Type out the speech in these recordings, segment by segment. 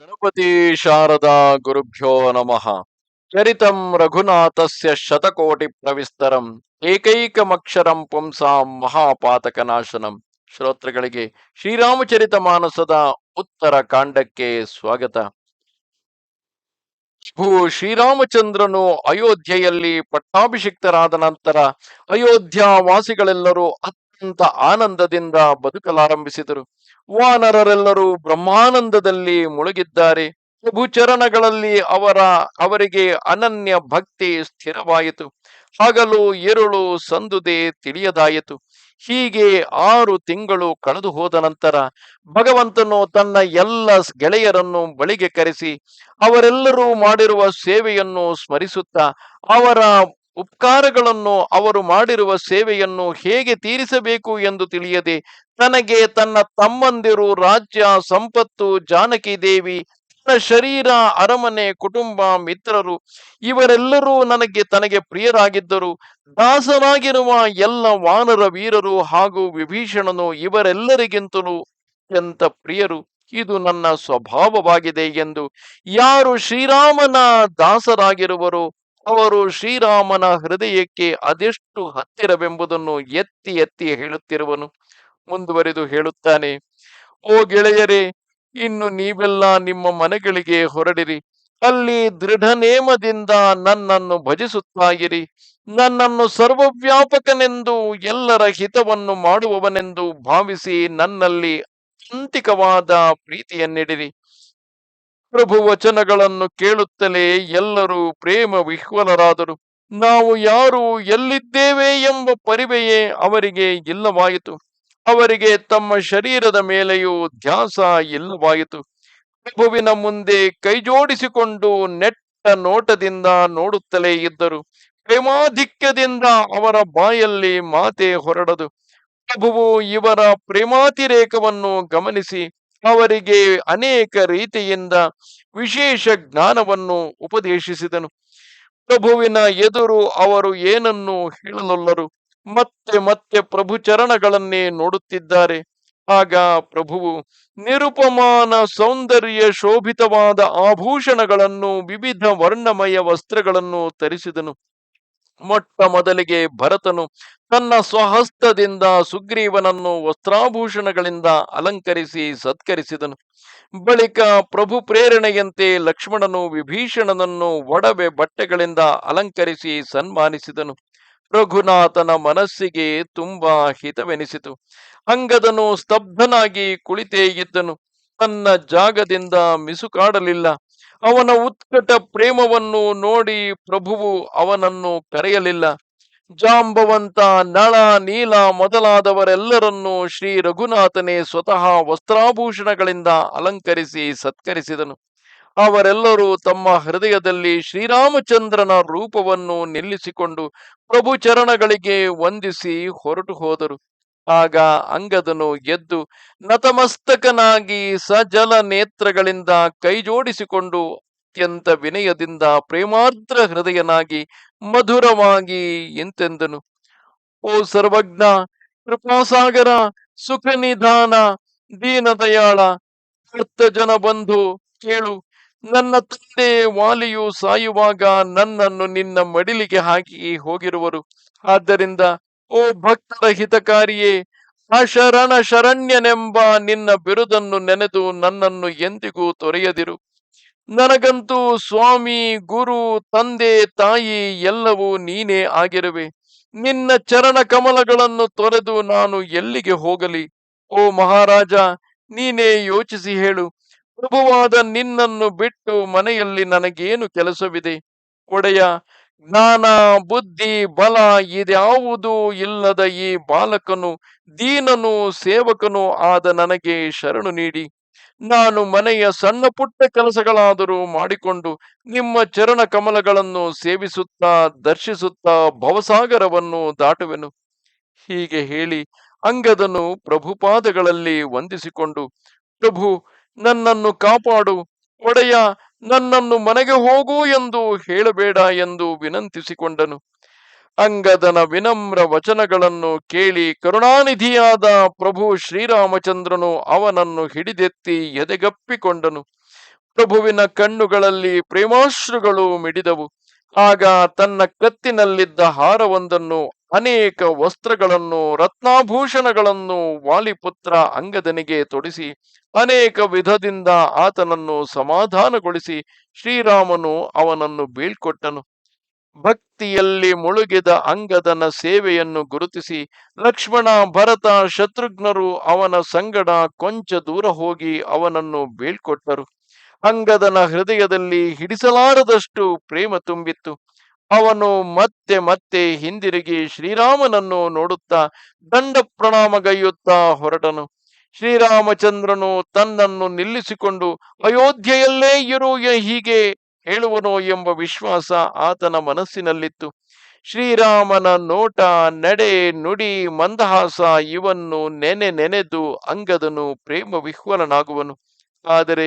ಗಣಪತಿ ಶಾರದಾ ಗುರುಭ್ಯೋ ನಮಃ. ಚರಿತಂ ರಘುನಾಥಸ್ಯ ಶತಕೋಟಿ ಪ್ರವಿಸ್ತರಂ. ಏಕೈಕಮಕ್ಷರಂ ಪುಂಸಾಂ ಮಹಾಪಾತಕನಾಶನಂ. ಶ್ರೋತೃಗಳಿಗೆ ಶ್ರೀರಾಮಚರಿತ ಮಾನಸದ ಉತ್ತರ ಕಾಂಡಕ್ಕೆ ಸ್ವಾಗತ. ಭೂ ಶ್ರೀರಾಮಚಂದ್ರನು ಅಯೋಧ್ಯೆಯಲ್ಲಿ ಪಟ್ಟಾಭಿಷಿಕ್ತರಾದ ನಂತರ ಅಯೋಧ್ಯಾ ವಾಸಿಗಳೆಲ್ಲರೂ ಅತ್ಯಂತ ಆನಂದದಿಂದ ಬದುಕಲಾರಂಭಿಸಿದರು. ವಾನರರೆಲ್ಲರೂ ಬ್ರಹ್ಮಾನಂದದಲ್ಲಿ ಮುಳುಗಿದ್ದಾರೆ. ಪ್ರಭು ಚರಣಗಳಲ್ಲಿ ಅವರ, ಅವರಿಗೆ ಅನನ್ಯ ಭಕ್ತಿ ಸ್ಥಿರವಾಯಿತು. ಹಗಲು ಎರಳು ಸಂದುದೆ ತಿಳಿಯದಾಯಿತು. ಹೀಗೆ ಆರು ತಿಂಗಳು ಕಳೆದು ಹೋದ ನಂತರ ಭಗವಂತನು ತನ್ನ ಎಲ್ಲ ಗೆಳೆಯರನ್ನು ಬಳಿಗೆ ಕರೆಸಿ ಅವರೆಲ್ಲರೂ ಮಾಡಿರುವ ಸೇವೆಯನ್ನು ಸ್ಮರಿಸುತ್ತಾ ಅವರ ಉಪಕಾರಗಳನ್ನು ಅವರು ಮಾಡಿರುವ ಸೇವೆಯನ್ನು ಹೇಗೆ ತೀರಿಸಬೇಕು ಎಂದು ತಿಳಿಯದೆ ತನಗೆ ತನ್ನ ತಮ್ಮಂದಿರು ರಾಜ್ಯ, ಸಂಪತ್ತು, ಜಾನಕಿ ದೇವಿ, ತನ್ನ ಶರೀರ, ಅರಮನೆ, ಕುಟುಂಬ, ಮಿತ್ರರು ಇವರೆಲ್ಲರೂ ನನಗೆ ತನಗೆ ಪ್ರಿಯರಾಗಿದ್ದರು. ದಾಸರಾಗಿರುವ ಎಲ್ಲ ವಾನರ ವೀರರು ಹಾಗೂ ವಿಭೀಷಣನು ಇವರೆಲ್ಲರಿಗಿಂತಲೂ ಅತ್ಯಂತ ಪ್ರಿಯರು. ಇದು ನನ್ನ ಸ್ವಭಾವವಾಗಿದೆ ಎಂದು ಯಾರು ಶ್ರೀರಾಮನ ದಾಸರಾಗಿರುವರೋ ಅವರು ಶ್ರೀರಾಮನ ಹೃದಯಕ್ಕೆ ಅದೆಷ್ಟು ಹತ್ತಿರವೆಂಬುದನ್ನು ಎತ್ತಿ ಎತ್ತಿ ಹೇಳುತ್ತಿರುವನು. ಮುಂದುವರೆದು ಹೇಳುತ್ತಾನೆ, ಓ ಗೆಳೆಯರೇ, ಇನ್ನು ನೀವೆಲ್ಲ ನಿಮ್ಮ ಮನೆಗಳಿಗೆ ಹೊರಡಿರಿ. ಅಲ್ಲಿ ದೃಢ ನೇಮದಿಂದ ನನ್ನನ್ನು ಭಜಿಸುತ್ತಾ ಇರಿ ನನ್ನನ್ನು ಸರ್ವವ್ಯಾಪಕನೆಂದು, ಎಲ್ಲರ ಹಿತವನ್ನು ಮಾಡುವವನೆಂದು ಭಾವಿಸಿ ನನ್ನಲ್ಲಿ ಅಂತಿಕವಾದ ಪ್ರೀತಿಯನ್ನಿಡಿರಿ. ಪ್ರಭು ವಚನಗಳನ್ನು ಕೇಳುತ್ತಲೇ ಎಲ್ಲರೂ ಪ್ರೇಮ ವಿಹ್ವಲರಾದರು. ನಾವು ಯಾರು ಎಲ್ಲಿದ್ದೇವೆ ಎಂಬ ಪರಿವೆಯೇ ಅವರಿಗೆ ಇಲ್ಲವಾಯಿತು. ಅವರಿಗೆ ತಮ್ಮ ಶರೀರದ ಮೇಲೆಯೂ ಧ್ಯಾಸ ಇಲ್ಲವಾಯಿತು. ಪ್ರಭುವಿನ ಮುಂದೆ ಕೈಜೋಡಿಸಿಕೊಂಡು ನೆಟ್ಟ ನೋಟದಿಂದ ನೋಡುತ್ತಲೇ ಇದ್ದರು. ಪ್ರೇಮಾಧಿಕ್ಯದಿಂದ ಅವರ ಬಾಯಲ್ಲಿ ಮಾತೆ ಹೊರಡದು. ಪ್ರಭುವು ಇವರ ಪ್ರೇಮಾತಿರೇಕವನ್ನು ಗಮನಿಸಿ ಅವರಿಗೆ ಅನೇಕ ರೀತಿಯಿಂದ ವಿಶೇಷ ಜ್ಞಾನವನ್ನು ಉಪದೇಶಿಸಿದನು. ಪ್ರಭುವಿನ ಎದುರು ಅವರು ಏನನ್ನು ಹೇಳಲೊಲ್ಲರು? ಮತ್ತೆ ಮತ್ತೆ ಪ್ರಭು ಚರಣಗಳನ್ನೇ ನೋಡುತ್ತಿದ್ದಾರೆ. ಆಗ ಪ್ರಭುವು ನಿರುಪಮಾನ ಸೌಂದರ್ಯ ಶೋಭಿತವಾದ ಆಭೂಷಣಗಳನ್ನು, ವಿವಿಧ ವರ್ಣಮಯ ವಸ್ತ್ರಗಳನ್ನು ತರಿಸಿದನು ಮೊಟ್ಟ ಮೊದಲಿಗೆ ಭರತನು ತನ್ನ ಸ್ವಹಸ್ತದಿಂದ ಸುಗ್ರೀವನನ್ನು ವಸ್ತ್ರಾಭೂಷಣಗಳಿಂದ ಅಲಂಕರಿಸಿ ಸತ್ಕರಿಸಿದನು. ಬಳಿಕ ಪ್ರಭು ಪ್ರೇರಣೆಯಂತೆ ಲಕ್ಷ್ಮಣನು ವಿಭೀಷಣನನ್ನು ಒಡವೆ ಬಟ್ಟೆಗಳಿಂದ ಅಲಂಕರಿಸಿ ಸನ್ಮಾನಿಸಿದನು. ರಘುನಾಥನ ಮನಸ್ಸಿಗೆ ತುಂಬಾ ಹಿತವೆನಿಸಿತು. ಅಂಗದನು ಸ್ತಬ್ಧನಾಗಿ ಕುಳಿತೇ ಇದ್ದನು. ತನ್ನ ಜಾಗದಿಂದ ಮಿಸುಕಾಡಲಿಲ್ಲ. ಅವನ ಉತ್ಕಟ ಪ್ರೇಮವನ್ನು ನೋಡಿ ಪ್ರಭುವು ಅವನನ್ನು ಕರೆಯಲಿಲ್ಲ. ಜಾಂಬವಂತ, ನಳ, ನೀಲ ಮೊದಲಾದವರೆಲ್ಲರನ್ನೂ ಶ್ರೀ ರಘುನಾಥನೇ ಸ್ವತಃ ವಸ್ತ್ರಾಭೂಷಣಗಳಿಂದ ಅಲಂಕರಿಸಿ ಸತ್ಕರಿಸಿದನು. ಅವರೆಲ್ಲರೂ ತಮ್ಮ ಹೃದಯದಲ್ಲಿ ಶ್ರೀರಾಮಚಂದ್ರನ ರೂಪವನ್ನು ನಿಲ್ಲಿಸಿಕೊಂಡು ಪ್ರಭು ಚರಣಗಳಿಗೆ ವಂದಿಸಿ ಹೊರಟು ಹೋದರು. ಆಗ ಅಂಗದನು ಎದ್ದು ನತಮಸ್ತಕನಾಗಿ ಸಜಲ ನೇತ್ರಗಳಿಂದ ಕೈಜೋಡಿಸಿಕೊಂಡು ಅತ್ಯಂತ ವಿನಯದಿಂದ ಪ್ರೇಮಾರ್ದ್ರ ಹೃದಯನಾಗಿ ಮಧುರವಾಗಿ ಎಂತೆಂದನು. ಓ ಸರ್ವಜ್ಞ, ಕೃಪಾಸಾಗರ ಸುಖ ನಿಧಾನ ದೀನದಯಾಳ ಭಕ್ತ ಜನ ಬಂಧು, ಕೇಳು, ನನ್ನ ತಂದೆ ವಾಲಿಯು ಸಾಯುವಾಗ ನನ್ನನ್ನು ನಿನ್ನ ಮಡಿಲಿಗೆ ಹಾಕಿ ಹೋಗಿರುವರು. ಆದ್ದರಿಂದ ಓ ಭಕ್ತರ ಹಿತಕಾರಿಯೇ ಅಶರಣ ಶರಣ್ಯನೆಂಬ ನಿನ್ನ ಬಿರುದನ್ನು ನೆನೆದು ನನ್ನನ್ನು ಎಂದಿಗೂ ತೊರೆಯದಿರು. ನನಗಂತೂ ಸ್ವಾಮಿ, ಗುರು, ತಂದೆ, ತಾಯಿ ಎಲ್ಲವೂ ನೀನೇ ಆಗಿರುವೆ. ನಿನ್ನ ಚರಣ ಕಮಲಗಳನ್ನು ತೊರೆದು ನಾನು ಎಲ್ಲಿಗೆ ಹೋಗಲಿ? ಓ ಮಹಾರಾಜ, ನೀನೇ ಯೋಚಿಸಿ ಹೇಳು. ಪ್ರಭುವಾದ ನಿನ್ನನ್ನು ಬಿಟ್ಟು ಮನೆಯಲ್ಲಿ ನನಗೇನು ಕೆಲಸವಿದೆ? ಒಡೆಯ ಜ್ಞಾನ, ಬುದ್ಧಿ, ಬಲ ಇದ್ಯಾವುದೂ ಇಲ್ಲದ ಈ ಬಾಲಕನು, ದೀನನು ಸೇವಕನು ಆದ ನನಗೆ ಶರಣು ನೀಡಿ. ನಾನು ಮನೆಯ ಸಣ್ಣ ಪುಟ್ಟ ಕೆಲಸಗಳಾದರೂ ಮಾಡಿಕೊಂಡು ನಿಮ್ಮ ಚರಣ ಕಮಲಗಳನ್ನು ಸೇವಿಸುತ್ತಾ, ದರ್ಶಿಸುತ್ತಾ, ಭವಸಾಗರವನ್ನು ದಾಟುವೆನು. ಹೀಗೆ ಹೇಳಿ ಅಂಗದನು ಪ್ರಭುಪಾದಗಳಲ್ಲಿ ವಂದಿಸಿಕೊಂಡು, ಪ್ರಭು, ನನ್ನನ್ನು ಕಾಪಾಡು. ಒಡೆಯ ನನ್ನನ್ನು ಮನೆಗೆ ಹೋಗು ಎಂದು ಹೇಳಬೇಡ ಎಂದು ವಿನಂತಿಸಿಕೊಂಡನು. ಅಂಗದನ ವಿನಮ್ರ ವಚನಗಳನ್ನು ಕೇಳಿ ಕರುಣಾನಿಧಿಯಾದ ಪ್ರಭು ಶ್ರೀರಾಮಚಂದ್ರನು ಅವನನ್ನು ಹಿಡಿದೆತ್ತಿ ಎದೆಗಪ್ಪಿಕೊಂಡನು. ಪ್ರಭುವಿನ ಕಣ್ಣುಗಳಲ್ಲಿ ಪ್ರೇಮಾಶ್ರುಗಳು ಮಿಡಿದವು. ಆಗ ತನ್ನ ಕತ್ತಿನಲ್ಲಿದ್ದ ಹಾರವೊಂದನ್ನು ಅನೇಕ ವಸ್ತ್ರಗಳನ್ನು, ರತ್ನಾಭೂಷಣಗಳನ್ನು ವಾಲಿಪುತ್ರ ಅಂಗದನಿಗೆ ತೊಡಿಸಿ, ಅನೇಕ ವಿಧದಿಂದ ಆತನನ್ನು ಸಮಾಧಾನಗೊಳಿಸಿ ಶ್ರೀರಾಮನು ಅವನನ್ನು ಬೀಳ್ಕೊಟ್ಟನು. ಭಕ್ತಿಯಲ್ಲಿ ಮುಳುಗಿದ ಅಂಗದನ ಸೇವೆಯನ್ನು ಗುರುತಿಸಿ ಲಕ್ಷ್ಮಣ, ಭರತ, ಶತ್ರುಘ್ನರು ಅವನ ಸಂಗಡ ಕೊಂಚ ದೂರ ಹೋಗಿ ಅವನನ್ನು ಬೀಳ್ಕೊಟ್ಟರು. ಅಂಗದನ ಹೃದಯದಲ್ಲಿ ಹಿಡಿಸಲಾರದಷ್ಟು ಪ್ರೇಮ ತುಂಬಿತ್ತು. ಅವನು ಮತ್ತೆ ಮತ್ತೆ ಹಿಂದಿರುಗಿ ಶ್ರೀರಾಮನನ್ನು ನೋಡುತ್ತಾ ದಂಡ ಪ್ರಣಾಮಗೈಯುತ್ತಾ ಹೊರಟನು. ಶ್ರೀರಾಮಚಂದ್ರನು ತನ್ನನ್ನು ನಿಲ್ಲಿಸಿಕೊಂಡು, ಅಯೋಧ್ಯೆಯಲ್ಲೇ ಇರು ಹೀಗೆ ಹೇಳುವನು ಎಂಬ ವಿಶ್ವಾಸ ಆತನ ಮನಸ್ಸಿನಲ್ಲಿತ್ತು. ಶ್ರೀರಾಮನ ನೋಟ, ನಡೆ, ನುಡಿ, ಮಂದಹಾಸ ಇವನ್ನು ನೆನೆ ನೆನೆದು ಅಂಗದನು ಪ್ರೇಮ ವಿಹ್ವಲನಾಗುವನು. ಆದರೆ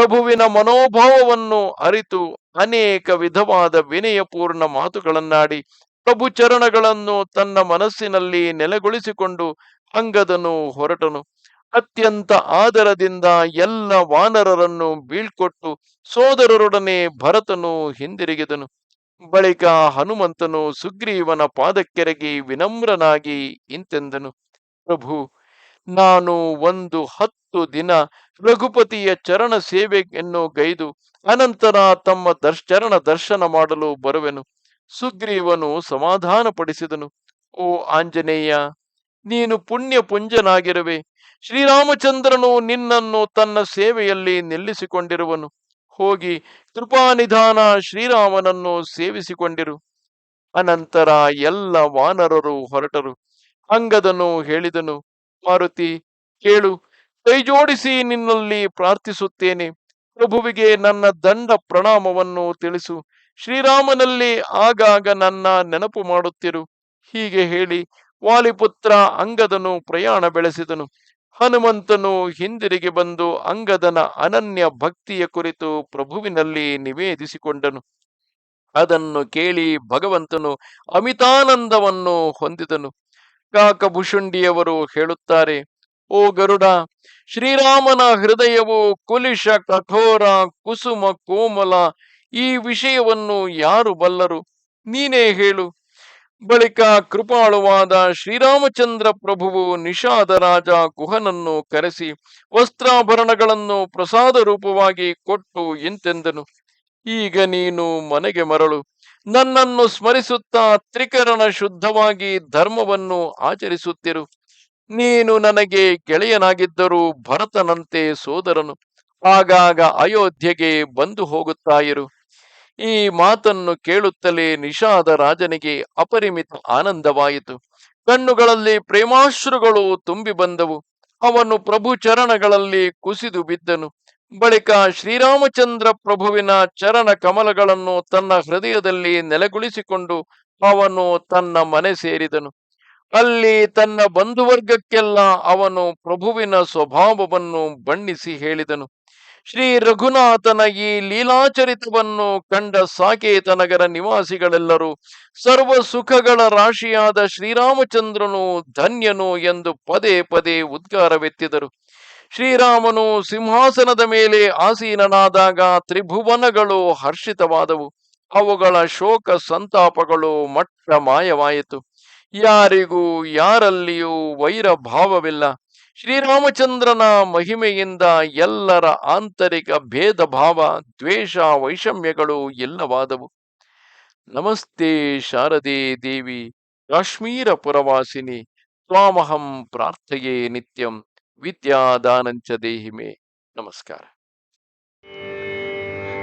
ಪ್ರಭುವಿನ ಮನೋಭಾವವನ್ನು ಅರಿತು ಅನೇಕ ವಿಧವಾದ ವಿನಯಪೂರ್ಣ ಮಾತುಗಳನ್ನಾಡಿ ಪ್ರಭು ಚರಣಗಳನ್ನು ತನ್ನ ಮನಸ್ಸಿನಲ್ಲಿ ನೆಲೆಗೊಳಿಸಿಕೊಂಡು ಅಂಗದನು ಹೊರಟನು. ಅತ್ಯಂತ ಆದರದಿಂದ ಎಲ್ಲ ವಾನರರನ್ನು ಬೀಳ್ಕೊಟ್ಟು ಸೋದರರೊಡನೆ ಭರತನು ಹಿಂದಿರುಗಿದನು. ಬಳಿಕ ಹನುಮಂತನು ಸುಗ್ರೀವನ ಪಾದಕ್ಕೆರಗಿ ವಿನಮ್ರನಾಗಿ ಇಂತೆಂದನು. ಪ್ರಭು, ನಾನು ಒಂದು ಹತ್ತು ದಿನ ರಘುಪತಿಯ ಚರಣ ಸೇವೆಯನ್ನು ಗೈದು ಅನಂತರ ತಮ್ಮ ದರ್ಶ, ಚರಣ ದರ್ಶನ ಮಾಡಲು ಬರುವೆನು. ಸುಗ್ರೀವನು ಸಮಾಧಾನಪಡಿಸಿದನು. ಓ ಆಂಜನೇಯ, ನೀನು ಪುಣ್ಯ ಪುಂಜನಾಗಿರುವೆ. ಶ್ರೀರಾಮಚಂದ್ರನು ನಿನ್ನನ್ನು ತನ್ನ ಸೇವೆಯಲ್ಲಿ ನಿಲ್ಲಿಸಿಕೊಂಡಿರುವನು. ಹೋಗಿ ಕೃಪಾನಿಧಾನ ಶ್ರೀರಾಮನನ್ನು ಸೇವಿಸಿಕೊಂಡಿರು. ಅನಂತರ ಎಲ್ಲ ವಾನರರು ಹೊರಟರು. ಅಂಗದನು ಹೇಳಿದನು, ಮಾರುತಿ, ಕೇಳು ಕೈಜೋಡಿಸಿ ನಿನ್ನಲ್ಲಿ ಪ್ರಾರ್ಥಿಸುತ್ತೇನೆ. ಪ್ರಭುವಿಗೆ ನನ್ನ ದಂಡ ಪ್ರಣಾಮವನ್ನು ತಿಳಿಸು. ಶ್ರೀರಾಮನಲ್ಲಿ ಆಗಾಗ ನನ್ನ ನೆನಪು ಮಾಡುತ್ತಿರು. ಹೀಗೆ ಹೇಳಿ ವಾಲಿಪುತ್ರ ಅಂಗದನು ಪ್ರಯಾಣ ಬೆಳೆಸಿದನು. ಹನುಮಂತನು ಹಿಂದಿರುಗಿ ಬಂದು ಅಂಗದನ ಅನನ್ಯ ಭಕ್ತಿಯ ಕುರಿತು ಪ್ರಭುವಿನಲ್ಲಿ ನಿವೇದಿಸಿಕೊಂಡನು. ಅದನ್ನು ಕೇಳಿ ಭಗವಂತನು ಅಮಿತಾನಂದವನ್ನು ಹೊಂದಿದನು. ಕಾಕಭುಷುಂಡಿಯವರು ಹೇಳುತ್ತಾರೆ ಓ ಗರುಡ, ಶ್ರೀರಾಮನ ಹೃದಯವು ಕುಲಿಶ, ಕಠೋರ, ಕುಸುಮ, ಕೋಮಲ, ಈ ವಿಷಯವನ್ನು ಯಾರು ಬಲ್ಲರು? ನೀನೇ ಹೇಳು. ಬಳಿಕ ಕೃಪಾಳುವಾದ ಶ್ರೀರಾಮಚಂದ್ರ ಪ್ರಭುವು ನಿಷಾದ ರಾಜ ಕುಹನನ್ನು ಕರೆಸಿ ವಸ್ತ್ರಾಭರಣಗಳನ್ನು ಪ್ರಸಾದ ರೂಪವಾಗಿ ಕೊಟ್ಟು ಎಂತೆಂದನು. ಈಗ ನೀನು ಮನೆಗೆ ಮರಳು. ನನ್ನನ್ನು ಸ್ಮರಿಸುತ್ತಾ ತ್ರಿಕರಣ ಶುದ್ಧವಾಗಿ ಧರ್ಮವನ್ನು ಆಚರಿಸುತ್ತಿರು. ನೀನು ನನಗೆ ಗೆಳೆಯನಾಗಿದ್ದರೂ ಭರತನಂತೆ ಸೋದರನು ಆಗಾಗ ಅಯೋಧ್ಯೆಗೆ ಬಂದು ಹೋಗುತ್ತಾ ಇರು ಈ ಮಾತನ್ನು ಕೇಳುತ್ತಲೇ ನಿಷಾದ ರಾಜನಿಗೆ ಅಪರಿಮಿತ ಆನಂದವಾಯಿತು. ಕಣ್ಣುಗಳಲ್ಲಿ ಪ್ರೇಮಾಶ್ರುಗಳು ತುಂಬಿ ಬಂದವು. ಅವನು ಪ್ರಭು ಚರಣಗಳಲ್ಲಿ ಕುಸಿದು ಬಿದ್ದನು. ಬಳಿಕ ಶ್ರೀರಾಮಚಂದ್ರ ಪ್ರಭುವಿನ ಚರಣ ಕಮಲಗಳನ್ನು ತನ್ನ ಹೃದಯದಲ್ಲಿ ನೆಲೆಗೊಳಿಸಿಕೊಂಡು ಅವನು ತನ್ನ ಮನೆ ಸೇರಿದನು. ಅಲ್ಲಿ ತನ್ನ ಬಂಧುವರ್ಗಕ್ಕೆಲ್ಲ ಅವನು ಪ್ರಭುವಿನ ಸ್ವಭಾವವನ್ನು ಬಣ್ಣಿಸಿ ಹೇಳಿದನು. ಶ್ರೀ ರಘುನಾಥನ ಈ ಲೀಲಾಚರಿತವನ್ನು ಕಂಡ ಸಾಕೇತನಗರ ನಿವಾಸಿಗಳೆಲ್ಲರೂ, ಸರ್ವ ಸುಖಗಳ ರಾಶಿಯಾದ ಶ್ರೀರಾಮಚಂದ್ರನು ಧನ್ಯನು ಎಂದು ಪದೇ ಪದೇ ಉದ್ಗಾರವೆತ್ತಿದರು. ಶ್ರೀರಾಮನು ಸಿಂಹಾಸನದ ಮೇಲೆ ಆಸೀನನಾದಾಗ ತ್ರಿಭುವನಗಳು ಹರ್ಷಿತವಾದವು. ಅವುಗಳ ಶೋಕ ಸಂತಾಪಗಳು ಮಟ್ಟ ಮಾಯವಾಯಿತು. ಯಾರಿಗೂ ಯಾರಲ್ಲಿಯೂ ವೈರ ಭಾವವಿಲ್ಲ ಶ್ರೀರಾಮಚಂದ್ರನ ಮಹಿಮೆಯಿಂದ ಎಲ್ಲರ ಆಂತರಿಕ ಭೇದ ಭಾವ ದ್ವೇಷ, ವೈಷಮ್ಯಗಳು ಎಲ್ಲವಾದವು. ನಮಸ್ತೆ ಶಾರದೆ ದೇವಿ, ಕಾಶ್ಮೀರ ಪುರವಾಸಿನಿ ಸ್ವಾಮಹಂ ಪ್ರಾರ್ಥೆಯೇ ನಿತ್ಯಂ, ವಿದ್ಯಾದಾನಂಚ ದೇಹಿಮೆ. ನಮಸ್ಕಾರ.